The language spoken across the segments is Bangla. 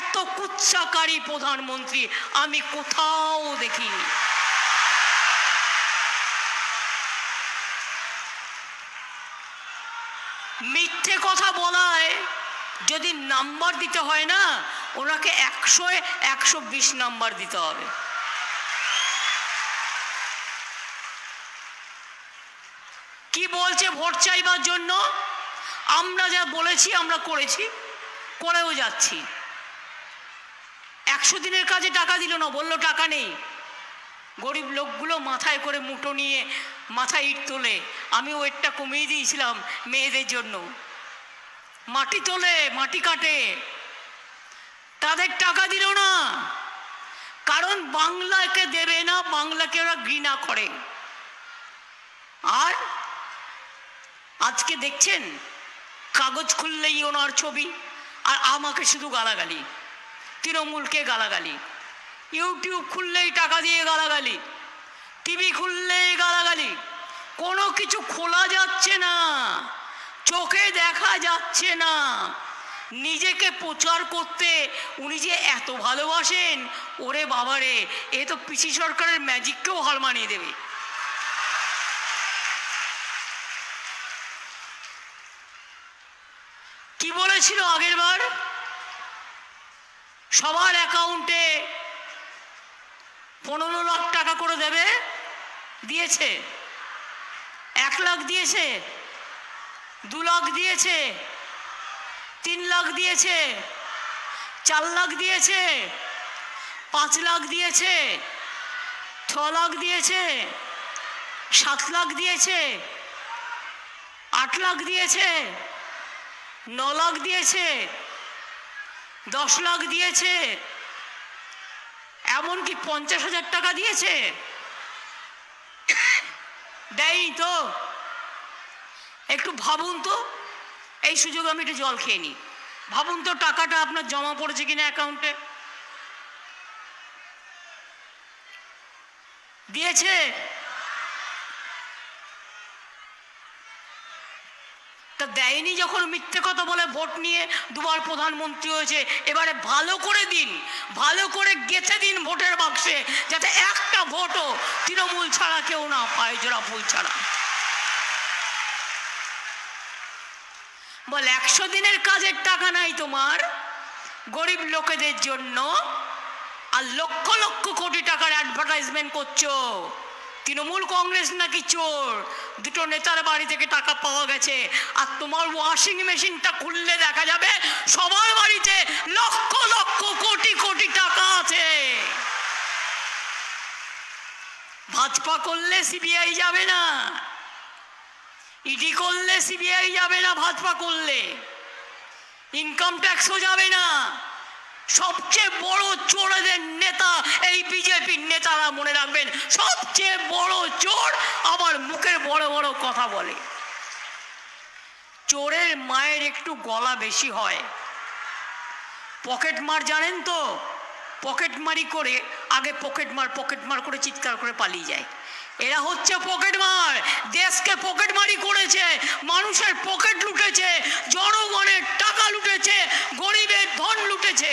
এত কুচ্ছাকারী প্রধানমন্ত্রী, আমি কোথাও দেখিনি মিথ্যে কথা বলায় যদি নাম্বার দিতে হয় না, ওনাকে একশো একশো বিশ নাম্বার দিতে হবে। কি বলছে ভোট চাইবার জন্য? আমরা যা বলেছি, আমরা করেছি, করেও যাচ্ছি। একশো দিনের কাজে টাকা দিল না, বলল, টাকা নেই। গরিব লোকগুলো মাথায় করে মুটো নিয়ে মাথায় ইট তোলে। আমি ওয়েটটা কমিয়ে দিয়েছিলাম মেয়েদের জন্য। মাটি তোলে, মাটি কাটে। তাদের টাকা দিল না। কারণ বাংলাকে দেবে না, বাংলাকে ওরা ঘৃণা করে। আর আজকে দেখছেন, কাগজ খুললেই ওনার ছবি, আর আমাকে শুধু গালাগালি। তৃণমূলকে গালাগালি। ইউটিউব খুললেই টাকা দিয়ে গালাগালি। টিভি খুললেই গালাগালি। কোনো কিছু খোলা যাচ্ছে না। চোখে দেখা যাচ্ছে না। নিজেকে প্রচার করতে উনি যে এত ভালোবাসেন, ওরে বাবারে, এ তো পিসি সরকারের ম্যাজিককেও হার মানিয়ে দেবে। কি বলেছিল আগের বার সবার অ্যাকাউন্টে পনেরো লাখ টাকা করে দেবে, দিয়েছে। এক লাখ দিয়েছে, দু লাখ দিয়েছে, তিন লাখ দিয়েছে, চার লাখ দিয়েছে, পাঁচ লাখ দিয়েছে, ছ লাখ দিয়েছে, সাত লাখ দিয়েছে, আট লাখ দিয়েছে, ন লাখ দিয়েছে দশ লাখ দিয়েছে। এমনকি পঞ্চাশ হাজার টাকা দিয়েছে। দেয়নি তো। একটু ভাবুন তো, এই সুযোগ আমি একটু জল খেয়ে নিই। ভাবুন তো টাকাটা আপনার জমা পড়েছে কিনা অ্যাকাউন্টে দিয়েছে। তা দেয়নি যখন মিথ্যে কথা বলে ভোট নিয়ে দুবার প্রধানমন্ত্রী হয়েছে। এবারে ভালো করে দিন, ভালো করে গেছে দিন ভোটের বাক্সে, যাতে একটা ভোটও তৃণমূল ছাড়া কেউ না পায় জোড়া ফুল ছাড়া। বল, একশো দিনের কাজের টাকা নাই তোমার গরিব লোকেদের জন্য, আর লক্ষ লক্ষ কোটি টাকার অ্যাডভার্টাইজমেন্ট করছ। তৃণমূল কংগ্রেস নাকি চোর? দুটো নেতার বাড়ি থেকে টাকা পাওয়া গেছে। আর তোমার ওয়াশিং মেশিনটা খুললে দেখা যাবে সবার বাড়িতে লক্ষ লক্ষ কোটি কোটি টাকা আছে। ভাজপা করলে সিবিআই যাবে না। ইডি করলে সিবিআই যাবে না ভাজপা করলে। ইনকাম ট্যাক্সও যাবে না। সবচেয়ে বড় চোরদের নেতা এই বিজেপির নেতারা মনে রাখবেন। সবচেয়ে বড় চোর আবার মুখের বড় বড় কথা বলে। চোরের মায়ের একটু গলা বেশি হয়। পকেট মার জানেন তো? পকেট মারি করে আগে পকেট মার পকেট মার করে চিৎকার করে পালিয়ে যায়। এরা হচ্ছে পকেট মার। দেশকে পকেট মারি করেছে, মানুষের পকেট লুটেছে, জনগণের টাকা লুটেছে, গরিবের ধন লুটেছে।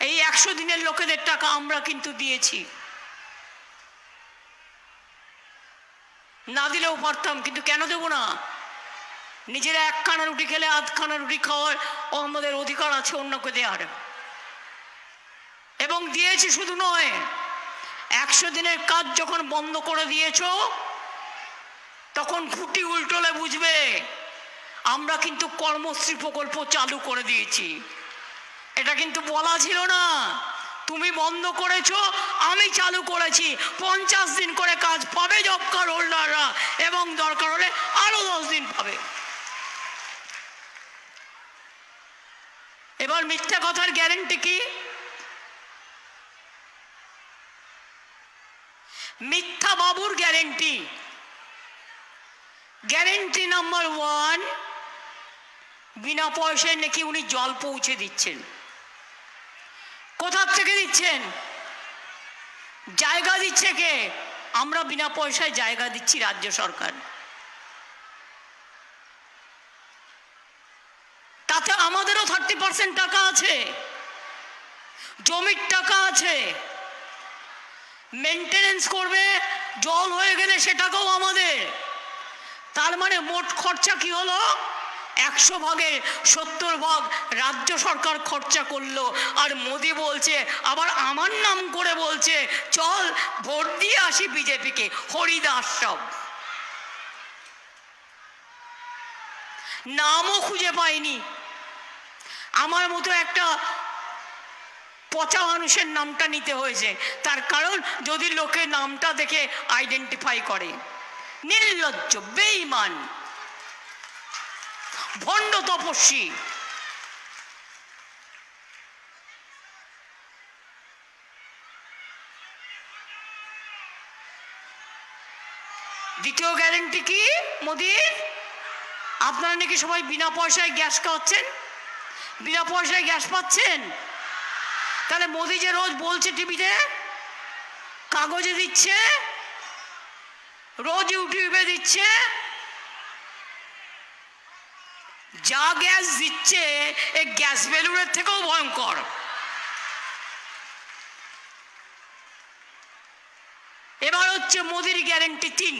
এই একশো দিনের লোকেদের টাকা আমরা কিন্তু দিয়েছি। না দিলেও পারতাম, কিন্তু কেন দেবো না? নিজেরা একখানা রুটি খেলে আধখানা রুটি খাওয়ার আমাদের অধিকার আছে, অন্যকে দেওয়ার। এবং দিয়েছি শুধু নয়, একশো দিনের কাজ যখন বন্ধ করে দিয়েছ, তখন খুঁটি উল্টোলে বুঝবে, আমরা কিন্তু কর্মশ্রী প্রকল্প চালু করে দিয়েছি। এটা কিন্তু বলা ছিল না, তুমি বন্ধ করেছ, আমি চালু করেছি, পঞ্চাশ দিন করে কাজ পাবে জব কার্ড হোল্ডাররা এবং দরকার হলে আরও দশ দিন পাবে। এবার মিথ্যা কথার গ্যারেন্টি কি? মিথ্যা বাবুর গ্যারেন্টি গ্যারেন্টি নাম্বার ওয়ান বিনা পয়সায় নাকি উনি জল পৌঁছে দিচ্ছেন। কোথার থেকে দিচ্ছেন? জায়গা দিচ্ছে কে? আমরা বিনা পয়সায় জায়গা দিচ্ছি রাজ্য সরকার। তাতে আমাদেরও থার্টি পার্সেন্ট টাকা আছে। জমির টাকা আছে। মেনটেনেন্স করবে, জল হয়ে গেলে সেটাকেও আমাদের। তার মানে মোট খরচা কি হলো? একশো ভাগে সত্তর ভাগ রাজ্য সরকার খরচা করল। আর মোদি বলছে, আবার আমার নাম করে বলছে, চল ভোট দিয়ে আসি বিজেপিকে। হরিদাস সব। নামও খুঁজে পাইনি। আমার মতো একটা পচা মানুষের নামটা নিতে হয়েছে। তার কারণ যদি লোকে নামটা দেখে আইডেন্টিফাই করে। নির্লজ্জ, বেঈমান, ভণ্ড তপস্বী। দ্বিতীয় গ্যারেন্টি কি মোদির আপনারা নাকি সবাই বিনা পয়সায় গ্যাস খাওয়াচ্ছেন? বিনা পয়সায় গ্যাস পাচ্ছেন? তাহলে মোদি যে রোজ বলছে টিভিতে, কাগজে দিচ্ছে, রোজ ইউটিউবে দিচ্ছে, যা গ্যাস দিচ্ছে এই গ্যাস বেলুনের থেকেও ভয়ঙ্কর। এবার হচ্ছে মোদির গ্যারেন্টি তিন।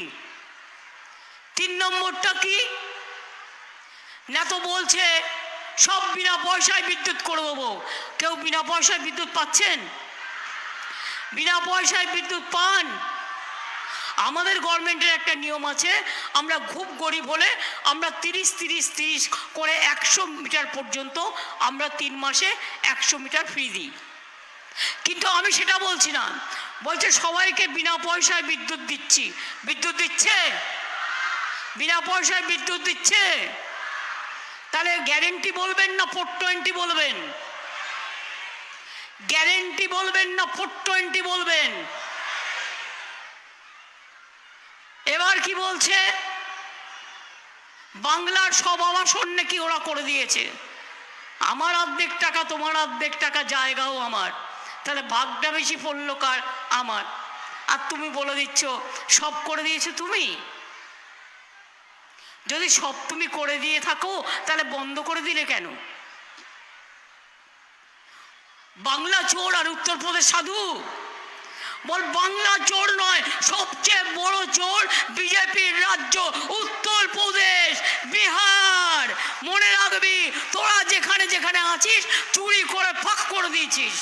তিন নম্বরটা কি? না তো বলছে সব বিনা পয়সায় বিদ্যুৎ করে দেবো। কেউ বিনা পয়সায় বিদ্যুৎ পাচ্ছেন? বিনা পয়সায় বিদ্যুৎ পান? আমাদের গভর্নমেন্টের একটা নিয়ম আছে, আমরা খুব গরিব হলে আমরা তিরিশ তিরিশ তিরিশ করে একশো মিটার পর্যন্ত আমরা তিন মাসে একশো মিটার ফ্রি দিই। কিন্তু আমি সেটা বলছি না। বলছে, সবাইকে বিনা পয়সায় বিদ্যুৎ দিচ্ছি। বিদ্যুৎ দিচ্ছে? বিনা পয়সায় বিদ্যুৎ দিচ্ছে? তাহলে গ্যারেন্টি বলবেন না ফোর টোয়েন্টি বলবেন? গ্যারেন্টি বলবেন না ফোর টোয়েন্টি বলবেন? এবার কি বলছে? বাংলার সব আবাসন নাকি ওরা করে দিয়েছে। আমার অর্ধেক টাকা, তোমার অর্ধেক টাকা, জায়গাও আমার। তাহলে ভাগটা বেশি পড়ল কার? আমার। আর তুমি বলে দিচ্ছ, সব করে দিয়েছ তুমি? যদি সব তুমি করে দিয়ে থাকো, তাহলে বন্ধ করে দিলে কেন? বাংলা চোর আর উত্তরপ্রদেশ সাধু। বল, বাংলা চোর নয়, সবচেয়ে বড় চোর বিজেপির রাজ্য উত্তরপ্রদেশ বিহার। মনে রাখবি, তোরা যেখানে যেখানে আছিস, চুরি করে, ফাঁক করে দিয়েছিস।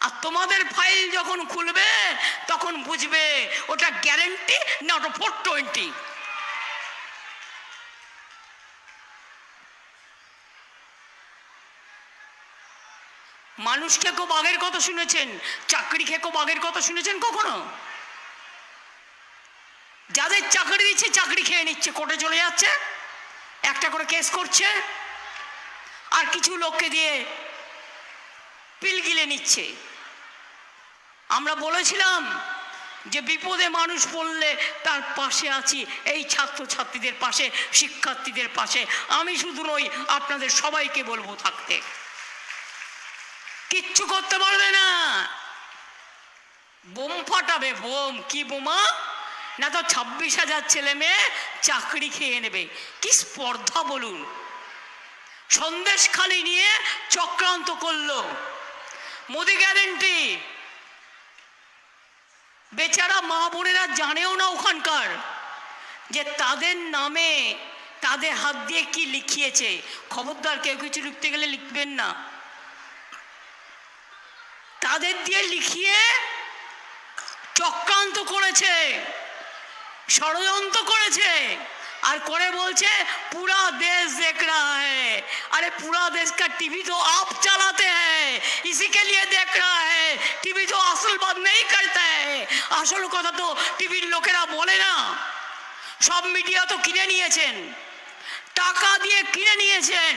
আর তোমাদের ফাইল যখন খুলবে, তখন বুঝবে, ওটা গ্যারেন্টি না ওটা ফোর টোয়েন্টি মানুষ খেকো বাঘের কথা শুনেছেন চাকরি খেয়ে খেকো বাঘের কথা শুনেছেন কখনো? যাদের চাকরি দিচ্ছে, চাকরি খেয়ে নিচ্ছে, কোর্টে চলে যাচ্ছে, একটা করে কেস করছে, আর কিছু লোককে দিয়ে পিল গিলে নিচ্ছে। আমরা বলেছিলাম যে বিপদে মানুষ পড়লে তার পাশে আছি, এই ছাত্রছাত্রীদের পাশে, শিক্ষার্থীদের পাশে। আমি শুধু নই, আপনাদের সবাইকে বলব থাকতে। কিচ্ছু করতে পারবে না। বোম ফাটাবে, বোম। কি বোমা? না তো ছাব্বিশ হাজার ছেলে মেয়ে চাকরি খেয়ে নেবে। কি স্পর্ধা বলুন। সন্দেশ খালি নিয়ে চক্রান্ত করল। মোদি গ্যারেন্টি। বেচারা মা বোনেরা জানেও না ওখানকার যে তাদের নামে তাদের হাত দিয়ে কি লিখিয়েছে। খবরদার কেউ কিছু লিখতে গেলে লিখবেন না। তাদের দিয়ে লিখিয়ে চক্রান্ত করেছে ষড়যন্ত্র করেছে আর করে বলছে পুরা দেশ देख रहा है अरे पूरा देश का टीवी तो आप चलाते हैं इसी के लिए देख रहा है टीवी तो असल बात नहीं करता है আসল কথা তো টিভির লোকেরা বলে না সব মিডিয়া তো কিনে নিয়েছেন টাকা দিয়ে কিনে নিয়েছেন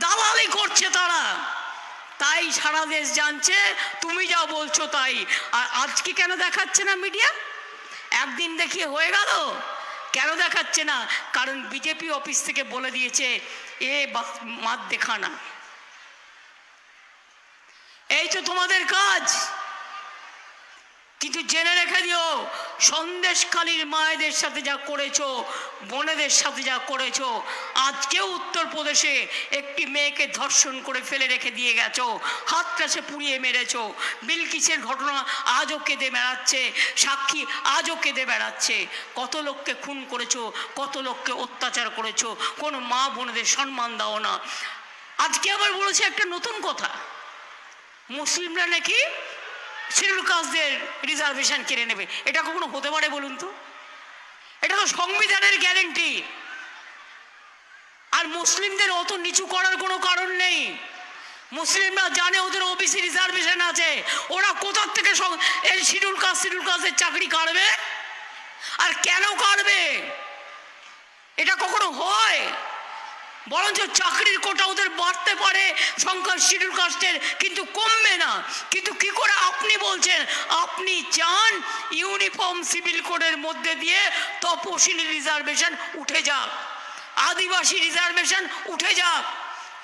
দালালি করছে তারা তাই সারা দেশ জানছে, তুমি যা বলছো তাই। আর আজকে কেন দেখাচ্ছে না মিডিয়া একদিন দেখিয়ে হয়ে গেল। কেন দেখাচ্ছে না? কারণ বিজেপি অফিস থেকে বলে দিয়েছে, এ মাত দেখানা। এই তো তোমাদের কাজ। কিন্তু জেনে রেখে দিও, সন্দেশখালীর মায়েদের সাথে যা করেছ, বোনেদের সাথে যা করেছ, আজকেও উত্তরপ্রদেশে একটি মেয়েকে ধর্ষণ করে ফেলে রেখে দিয়ে গেছো, হাতটা সে পুড়িয়ে মেরেছো। বিলকিসের ঘটনা? আজও কেঁদে বেড়াচ্ছে, সাক্ষী আজও কেঁদে বেড়াচ্ছে। কত লোককে খুন করেছ, কত লোককে অত্যাচার করেছ, কোনো মা বোনেদের সম্মান দাও না। আজকে আবার বলেছে একটা নতুন কথা। মুসলিমরা নাকি শিডিউল কাস্টদের রিজার্ভেশন কেড়ে নেবে। এটা কখনো হতে পারে বলুন তো? এটা তো সংবিধানের গ্যারেন্টি আর মুসলিমদের অত নিচু করার কোনো কারণ নেই। মুসলিমরা জানে ওদের ওবিসি রিজার্ভেশন আছে। ওরা কোথার থেকে এই শিডিউল কাস্ট শিডিউল কাস্টের চাকরি কাটবে আর কেন কাটবে এটা কখনো হয়? বরঞ্চ চাকরির কোটা ওদের বাড়তে পারে, সংখ্যা শিডিউল কাস্টের, কিন্তু কমবে না। কিন্তু কি করে আপনি বলছেন? আপনি চান ইউনিফর্ম সিভিল কোডের মধ্যে দিয়ে তপশিলি রিজার্ভেশন উঠে যাক। আদিবাসী রিজার্ভেশন উঠে যাক।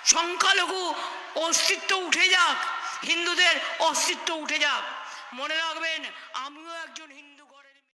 সংখ্যালঘু অস্তিত্ব উঠে যাক। হিন্দুদের অস্তিত্ব উঠে যাক। মনে রাখবেন, আমিও একজন হিন্দু।